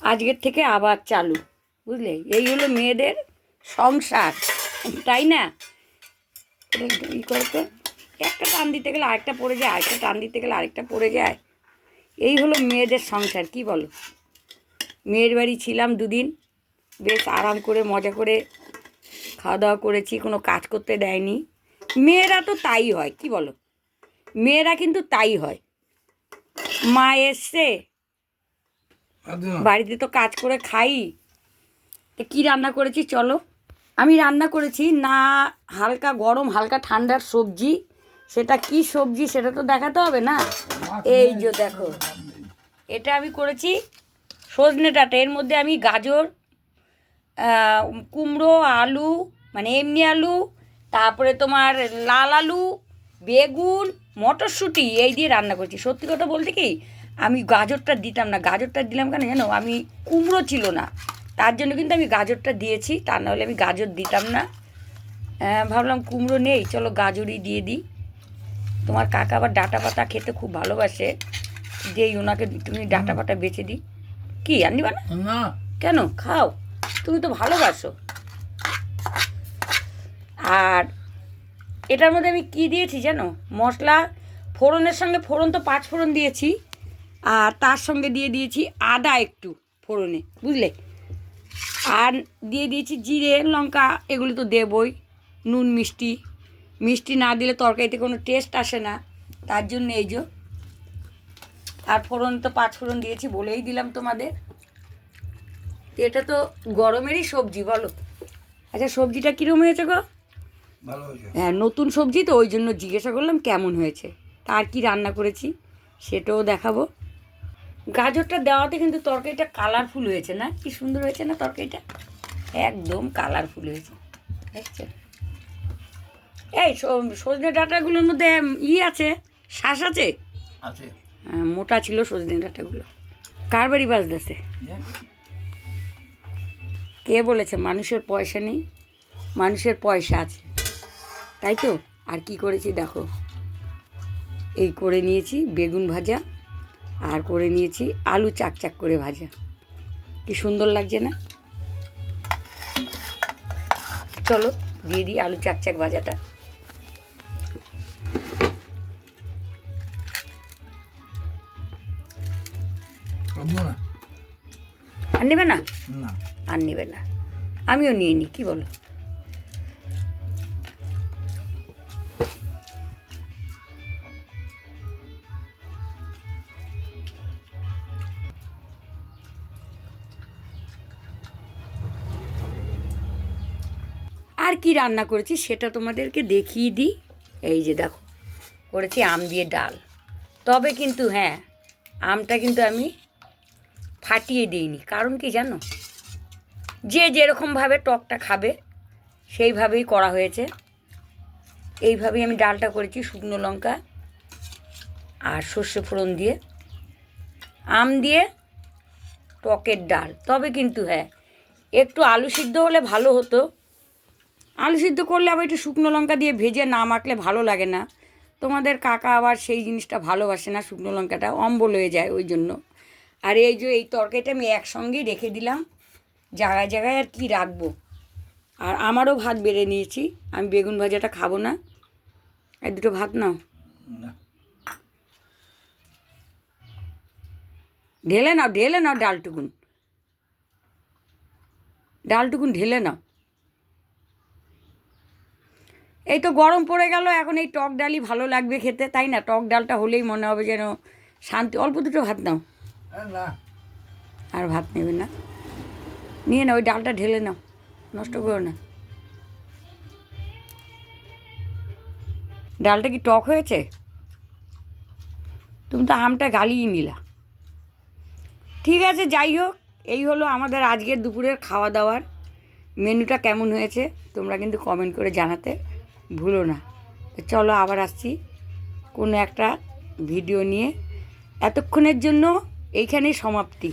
আজকের থেকে আবার চালু, বুঝলে? এই হলো মেয়েদের সংসার, তাই না? ই করে তো একটা টান দিতে গেলে আরেকটা পড়ে যায়, আরেকটা টান দিতে গেলে আরেকটা পড়ে যায়। এই হলো মেয়েদের সংসার, কি বলো? মেয়ের বাড়ি ছিলাম দুদিন, বেশ আরাম করে, মজা করে খাওয়া দাওয়া করেছি, কোনো কাজ করতে দেয়নি। মেয়েরা তো তাই হয়, কি বলো? মেয়েরা কিন্তু তাই হয়। মা এসছে বাড়িতে তো কাজ করে খাই। তো কী রান্না করেছি চলো। আমি রান্না করেছি না হালকা গরম হালকা ঠান্ডার সবজি। সেটা কি সবজি সেটা তো দেখাতে হবে না? এই যে দেখো। এটা আমি করেছি সজনে ডাঁটা। এর মধ্যে আমি গাজর কুমড়ো আলু মানে এমনি আলু তারপরে তোমার লাল আলু বেগুন মটরশুঁটি এই দিয়ে রান্না করছি। সত্যি কথা বলতে কি আমি গাজরটা দিতাম না গাজরটা দিলাম কেন জানো? আমি কুমড়ো ছিল না। তার জন্য কিন্তু আমি গাজরটা দিয়েছি তা নাহলে আমি গাজর দিতাম না। আহ, ভাবলাম কুমড়ো নেই চলো গাজরই দিয়ে দিই। তোমার কাকা আবার ডাটা পাতা খেতে খুব ভালোবাসে দিয়েই ওনাকে তুমি ডাটা পাতা বেছে দিই। কি আননিবা না? না। কেন? খাও তুমি তো ভালোবাসো। আর এটার মধ্যে আমি কি দিয়েছি জানো? মশলা ফোড়নের সঙ্গে ফোড়ন তো পাঁচ ফোড়ন দিয়েছি। আর তার সঙ্গে দিয়ে দিয়েছি আদা একটু ফোড়নে বুঝলে? আর দিয়ে দিয়েছি জিরে লঙ্কা এগুলো তো দেবই নুন মিষ্টি। মিষ্টি না দিলে তরকারিতে কোনো টেস্ট আসে না তার জন্য এই যে আর ফোড়ন তো পাঁচ ফোড়ন দিয়েছি বলেই দিলাম তোমাদের। এটা তো গরমেরই সবজি বলো। আচ্ছা সবজিটা কীরকম হয়েছে গো? হ্যাঁ নতুন সবজি তো ওই জন্য জিজ্ঞাসা করলাম কেমন হয়েছে। তার কি রান্না করেছি সেটাও দেখাবো। গাজরটা দেওয়াতে কিন্তু তরকারিটা কালারফুল হয়েছে না? কি সুন্দর হয়েছে না তরকারিটা? একদম কালারফুল হয়েছে দেখছেন? এই সজনে ডাঁটাগুলোর মধ্যে ই আছে শ্বাস আছে? হ্যাঁ, মোটা ছিল সজনে ডাঁটাগুলো। কার বাড়ি বাজতেছে? কে বলেছে? মানুষের পয়সা নেই মানুষের পয়সা আছে। তাই তো? আর কি করেছি দেখো? এই করে নিয়েছি বেগুন ভাজা আর করে নিয়েছি আলু চাকচাক করে ভাজা। কি সুন্দর লাগছে না? চলো দিয়ে দিই আলু চাকচাক ভাজাটা। আর নেবে না? না। আর নেবে না। আমিও নিয়ে নিই কী বলো? আর কি রান্না করেছি সেটা তোমাদেরকে দেখিয়ে দিই। এই যে দেখো, করেছি আম দিয়ে ডাল। তবে কিন্তু হ্যাঁ আমটা কিন্তু আমি ফাটিয়ে দিইনি। কারণ কি জানো? যে যেরকমভাবে টকটা খাবে, সেইভাবেই করা হয়েছে। এইভাবেই আমি ডালটা করেছি শুকনো লঙ্কা আর সর্ষে ফোড়ন দিয়ে। আম দিয়ে টকের ডাল। তবে কিন্তু হ্যাঁ একটু আলু সিদ্ধ হলে ভালো হতো। আলু সিদ্ধ করলে আবার একটু শুকনো লঙ্কা দিয়ে ভেজে না মাখলে ভালো লাগে না। তোমাদের কাকা আবার সেই জিনিসটা ভালোবাসে না শুকনো লঙ্কাটা অম্বল হয়ে যায় ওই জন্য। আর এই যে এই তরকারিটা আমি একসঙ্গেই রেখে দিলাম। জায়গায় জায়গায় আর কি রাখব? আর আমারও ভাত বেড়ে নিয়েছি আমি বেগুন ভাজাটা খাব না। এক দুটো ভাত নাও। ঢেলে নাও ঢেলে নাও ডালটুকুন। ডালটুকুন ঢেলে নাও। এই তো গরম পড়ে গেল এখন এই টক ডালই ভালো লাগবে খেতে তাই না? টক ডালটা হলেই মনে হবে যেন শান্তি। অল্প দুটো ভাত নাও। আর ভাত নেবে না। নিয়ে নাও ওই ডালটা ঢেলে নাও নষ্ট করো না। ডালটা কি টক হয়েছে? তুমি তো আমটা গালিয়ে নিলা। ঠিক আছে যাই হোক এই হলো আমাদের আজকের দুপুরের খাওয়া দাওয়ার। মেনুটা কেমন হয়েছে তোমরা কিন্তু কমেন্ট করে জানাতে। ভুলো না। তো চলো আবার আসছি কোনো একটা ভিডিও নিয়ে। এতক্ষণের জন্য এইখানেই সমাপ্তি।